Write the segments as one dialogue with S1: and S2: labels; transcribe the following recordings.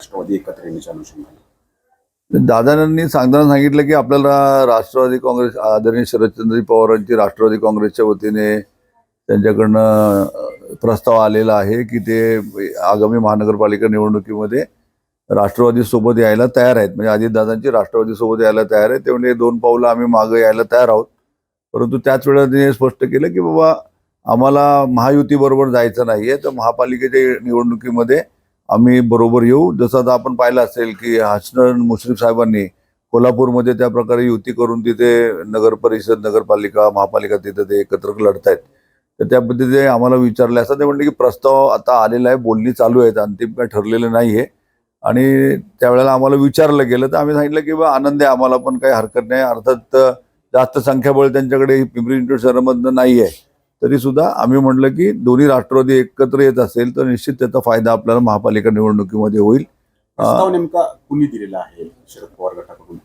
S1: राष्ट्रवादी एकत्र येण्याच्या अनुषंगाने
S2: दादानांनी सांगताना सांगितलं की आपल्याला राष्ट्रवादी काँग्रेस आदरणीय शरदचंद्रजी पवारांची राष्ट्रवादी काँग्रेसच्या वतीने त्यांच्याकडनं प्रस्ताव आलेला आहे की ते आगामी महानगरपालिका निवडणुकीमध्ये राष्ट्रवादीसोबत यायला तयार आहेत. म्हणजे अजितदादांची राष्ट्रवादीसोबत यायला तयार आहे. त्यामुळे दोन पावलं आम्ही मागं यायला तयार आहोत. परंतु त्याच वेळेला त्यांनी स्पष्ट केलं की बाबा आम्हाला महायुतीबरोबर जायचं नाहीये. तर महापालिकेच्या निवडणुकीमध्ये आम्ही बरोबर येऊ. जसं आता आपण पाहिलं असेल की हसन मुश्रीफ साहेबांनी कोल्हापूरमध्ये त्या प्रकारे युती करून तिथे नगर परिषद नगरपालिका महापालिका तिथे ते एकत्र लढतायत. तर त्या पद्धतीने आम्हाला विचारले असं ते म्हणले की प्रस्ताव आता आलेला आहे बोलणी चालू आहेत अंतिम काय ठरलेलं नाही आहे. आणि त्यावेळेला आम्हाला विचारलं गेलं. तर आम्ही सांगितलं की बा आनंद आहे आम्हाला पण काही हरकत नाही. अर्थात जास्त संख्याबळ त्यांच्याकडे पिंपरी चिंचवड शहरामधनं नाही आहे. तरी सुद्धा आम्ही म्हटलं की दोन्ही राष्ट्रवादी एकत्र येत असेल तर निश्चित त्याचा फायदा आपल्याला महापालिका निवडणुकीमध्ये होईल.
S1: नेमका कुणी दिलेला आहे शरद पवार गटाकडून?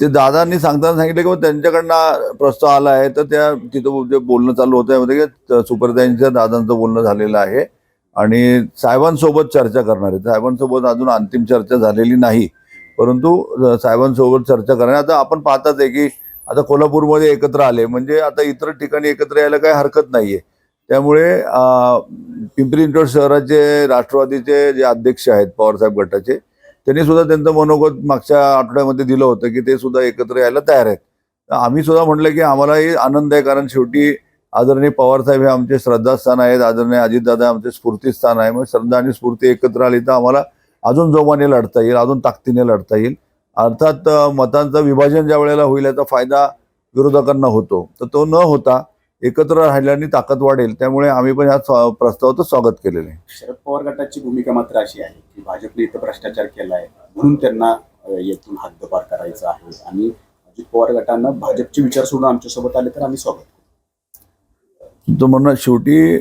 S2: ते दादांनी सांगताना सांगितलं की बा त्यांच्याकडनं प्रस्ताव आला आहे तर त्या तिथं जे बोलणं चालू होतं यामध्ये की दादांचं बोलणं झालेलं आहे. आणि साहेबांसोबत चर्चा करणार आहे साहेबांसोबत अजून अंतिम चर्चा झालेली नाही. परंतु साहेबांसोबत चर्चा करणार आता आपण पाहताच आहे की आता कोल्हापूरमध्ये एकत्र आले. म्हणजे आता इतर ठिकाणी एकत्र यायला काही हरकत नाही आहे त्यामुळे पिंपरी चिंचवड शहराचे राष्ट्रवादीचे जे अध्यक्ष आहेत पवारसाहेब गटाचे त्यांनी सुद्धा त्यांचं मनोगत मागच्या आठवड्यामध्ये दिलं होतं की ते सुद्धा एकत्र यायला तयार आहेत. आम्ही सुद्धा म्हटलं की आम्हालाही आनंद आहे कारण शेवटी आदरणीय पवारसाहेब हे आमचे श्रद्धास्थान आहेत आदरणीय अजितदादा आमचे स्फूर्तीस्थान आहे. मग श्रद्धा आणि स्फूर्ती एकत्र आली तर आम्हाला अजून जोमाने लढता येईल अजून ताकदीने लढता येईल. अर्थात मतांचं विभाजन ज्या वेळेला होईल याचा फायदा विरोधकांना होतो. तर तो न होता एकत्र राहिल्याने ताकद वाढेल त्यामुळे आम्ही पण ह्या स्वा- प्रस्तावाचं स्वागत केलेलं आहे
S1: शरद पवार गटाची भूमिका मात्र अशी आहे की भाजपने इथं भ्रष्टाचार केला आहे म्हणून त्यांना येथून हद्दपार करायचं आहे आणि अजित पवार गटानं भाजपचे विचार सोडून आमच्यासोबत आले तर आम्ही स्वागत करू.
S2: तो म्हणणं शेवटी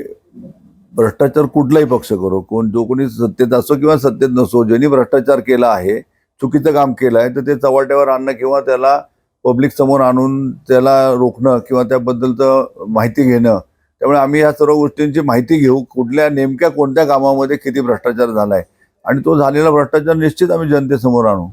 S2: भ्रष्टाचार कुठलाही पक्ष करो कोण जो कोणी सत्तेत असो किंवा सत्तेत नसो ज्यांनी भ्रष्टाचार केला आहे चुकीचं काम केलं आहे तर ते चव्हाट्यावर आणणं किंवा त्याला पब्लिक समोर आणून त्याला रोखणं किंवा त्याबद्दलचं माहिती घेणं त्यामुळे आम्ही या सर्व गोष्टींची माहिती घेऊ कुठल्या नेमक्या कोणत्या कामामध्ये किती भ्रष्टाचार झाला आहे आणि तो झालेला भ्रष्टाचार निश्चित आम्ही जनतेसमोर आणू.